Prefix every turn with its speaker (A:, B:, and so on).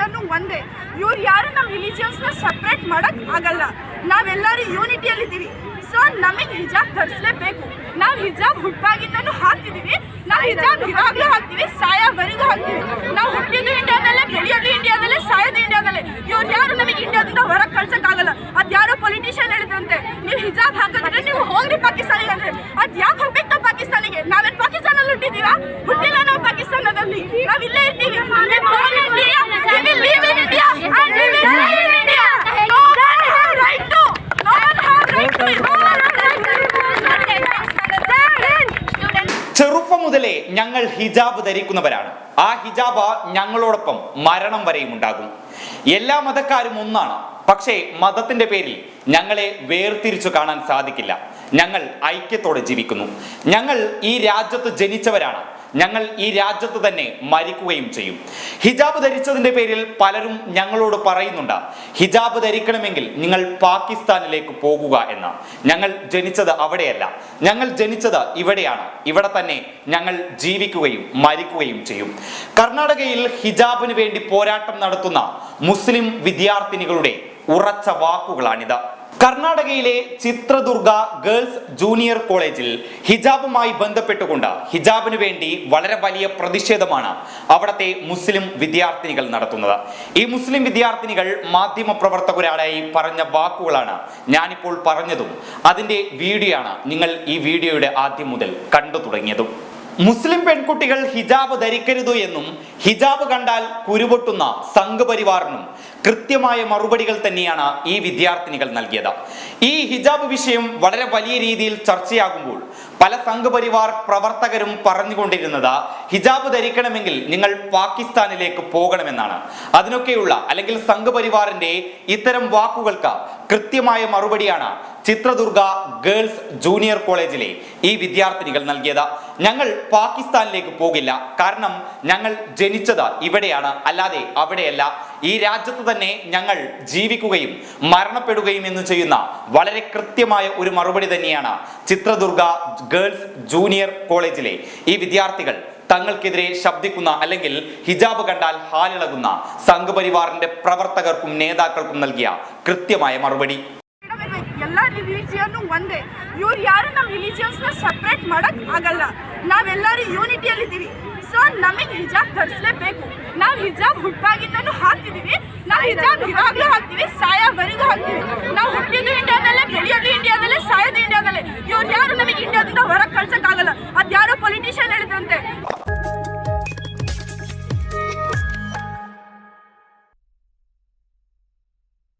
A: Religion ಒಂದೇ. ಇವ್ರು ಯಾರು ನಮ್ಮ ರಿಲಿಜಿಯನ್ಸ್ನ ಸಪ್ರೇಟ್ ಮಾಡಕ್ ಆಗಲ್ಲ. ನಾವೆಲ್ಲರೂ ಯೂನಿಟಿಯಲ್ಲಿದ್ದೀವಿ ಸೊ ನಮಗೆ ಹಿಜಾಬ್ ಧರಿಸಲೇಬೇಕು. ನಾವು ಹಿಜಾಬ್ ಹುಟ್ಟಾಗಿಂದನೂ ಹಾಕ್ತಿದ್ದೀವಿ ನಾವು ಹಿಜಾಬ್ ಇವಾಗ್ಲೂ ಹಾಕ್ತೀವಿ ಸಾಯೋವರೆಗೂ ಹಾಕ್ತೀವಿ ನಾವು ಹುಟ್ಟಿದ್ದು ಇಂಡಿಯಾದಲ್ಲೇ ಬೆಳೆಯೋದು ಇಂಡಿಯಾದಲ್ಲೇ ಸಾಯೋದು ಇಂಡಿಯಾದಲ್ಲೇ ಇವ್ರು ಯಾರು ನಮಗೆ ಇಂಡಿಯಾದಿಂದ ಹೊರಗೆ ಕಳ್ಸೋಕ್ಕಾಗಲ್ಲ ಅದ್ ಯಾರೋ ಪೊಲಿಟಿಷಿಯನ್ ಹೇಳಿದ್ರಂತೆ. ನೀವು ಹಿಜಾಬ್ ಹಾಕಿದ್ರೆ ನೀವು ಹೋಗ್ರಿ ಪಾಕಿಸ್ತಾನಿಗೆ ಅಂದರೆ. ಅದು ಯಾಕೆ ಹೋಗ್ಬೇಕು ಪಾಕಿಸ್ತಾನಿಗೆ? ನಾವೇನು ಪಾಕಿಸ್ತಾನಲ್ಲಿ ಹುಟ್ಟಿದೀವಾ ಹುಟ್ಟಿಲ್ಲ ನಾವು ಪಾಕಿಸ್ತಾನದಲ್ಲಿ. ನಾವು ಇಲ್ಲೇ ಇರ್ತೀವಿ.
B: ഞങ്ങൾ ഹിജാബ് ധരിക്കുന്നവരാണ്. ആ ഹിജാബ് ഞങ്ങളോടൊപ്പം മരണം വരെയും ഉണ്ടാകും. എല്ലാ മതക്കാരും ഒന്നാണ്. പക്ഷേ മതത്തിന്റെ പേരിൽ ഞങ്ങളെ വേർതിരിച്ചു കാണാൻ സാധിക്കില്ല. ഞങ്ങൾ ഐക്യത്തോടെ ജീവിക്കുന്നു. ഞങ്ങൾ ഈ രാജ്യത്ത് ജനിച്ചവരാണ്. ഞങ്ങൾ ഈ രാജ്യത്ത് തന്നെ മരിക്കുകയും ചെയ്യും. ഹിജാബ് ധരിച്ചതിന്റെ പേരിൽ പലരും ഞങ്ങളോട് പറയുന്നുണ്ട് ഹിജാബ് ധരിക്കണമെങ്കിൽ നിങ്ങൾ പാകിസ്ഥാനിലേക്ക് പോകുക എന്ന്. ഞങ്ങൾ ജനിച്ചത് അവിടെയല്ല. ഞങ്ങൾ ജനിച്ചത് ഇവിടെയാണ്. ഇവിടെ തന്നെ ഞങ്ങൾ ജീവിക്കുകയും മരിക്കുകയും ചെയ്യും. കർണാടകയിൽ ഹിജാബിന് വേണ്ടി പോരാട്ടം നടത്തുന്ന മുസ്ലിം വിദ്യാർത്ഥിനികളുടെ ഉറച്ച വാക്കുകളാണിത്. കർണാടകയിലെ ചിത്രദുർഗ ഗേൾസ് ജൂനിയർ കോളേജിൽ ഹിജാബുമായി ബന്ധപ്പെട്ടുകൊണ്ട് ഹിജാബിന് വേണ്ടി വളരെ വലിയ പ്രതിഷേധമാണ് അവിടുത്തെ മുസ്ലിം വിദ്യാർത്ഥിനികൾ നടത്തുന്നത്. ഈ മുസ്ലിം വിദ്യാർത്ഥിനികൾ മാധ്യമ പ്രവർത്തകരായി പറഞ്ഞ വാക്കുകളാണ് ഞാനിപ്പോൾ പറഞ്ഞതും. അതിന്റെ വീഡിയോ ആണ് നിങ്ങൾ ഈ വീഡിയോയുടെ ആദ്യം മുതൽ കണ്ടു തുടങ്ങിയതും. മുസ്ലിം പെൺകുട്ടികൾ ഹിജാബ് ധരിക്കരുത് എന്നും ഹിജാബ് കണ്ടാൽ കുരുപൊട്ടുന്ന സംഘപരിവാറിനും കൃത്യമായ മറുപടികൾ തന്നെയാണ് ഈ വിദ്യാർത്ഥിനികൾ നൽകിയത്. ഈ ഹിജാബ് വിഷയം വളരെ വലിയ രീതിയിൽ ചർച്ചയാകുമ്പോൾ പല സംഘപരിവാർ പ്രവർത്തകരും പറഞ്ഞുകൊണ്ടിരുന്നത് ഹിജാബ് ധരിക്കണമെങ്കിൽ നിങ്ങൾ പാകിസ്ഥാനിലേക്ക് പോകണമെന്നാണ്. അതിനൊക്കെയുള്ള അല്ലെങ്കിൽ സംഘപരിവാറിന്റെ ഇത്തരം വാക്കുകൾക്ക് കൃത്യമായ മറുപടിയാണ് ചിത്രദുർഗ ഗേൾസ് ജൂനിയർ കോളേജിലെ ഈ വിദ്യാർത്ഥിനികൾ നൽകിയത്. ഞങ്ങൾ പാകിസ്ഥാനിലേക്ക് പോകില്ല. കാരണം ഞങ്ങൾ ജനിച്ചത് ഇവിടെയാണ്. അല്ലാതെ അവിടെയല്ല. ഈ രാജ്യത്ത് തന്നെ ഞങ്ങൾ ജീവിക്കുകയും മരണപ്പെടുകയും എന്ന് ചെയ്യുന്ന വളരെ കൃത്യമായ ഒരു മറുപടി തന്നെയാണ് ചിത്രദുർഗ ഗേൾസ് ജൂനിയർ കോളേജിലെ ഈ വിദ്യാർത്ഥികൾ തങ്ങൾക്കെതിരെ ശബ്ദിക്കുന്ന അല്ലെങ്കിൽ ഹിജാബ് കണ്ടാൽ ഹാലിളകുന്ന സംഘപരിവാറിന്റെ പ്രവർത്തകർക്കും നേതാക്കൾക്കും നൽകിയ കൃത്യമായ മറുപടി.
A: ರಿಲಿಜಿಯನ್ ಒಂದೇ. ಇವ್ರು ಯಾರು ನಮ್ಮ ರಿಲಿಜಿಯನ್ಸ್ನ ಸಪ್ರೇಟ್ ಮಾಡಕ್ ಆಗಲ್ಲ. ನಾವೆಲ್ಲರೂ ಯೂನಿಟಿಯಲ್ಲಿದ್ದೀವಿ. ಸೊ ನಮಗೆ ಹಿಜಾಬ್ ಧರಿಸಲೇಬೇಕು. ನಾವು ಹಿಜಾಬ್ ಹುಟ್ಟಾಗಿಂದನೂ ಹಾಕ್ತಿದೀವಿ. ನಾವು ಹಿಜಾಬ್ ಇವಾಗ್ಲೂ ಹಾಕ್ತೀವಿ ಸಾಯೋವರೆಗೂ ಹಾಕ್ತೀವಿ. ನಾವು ಹುಟ್ಟಿದ್ದು ಇಂಡಿಯಾದಲ್ಲೇ ಬೆಳೆಯೋದು ಇಂಡಿಯಾದಲ್ಲೇ ಸಾಯೋದು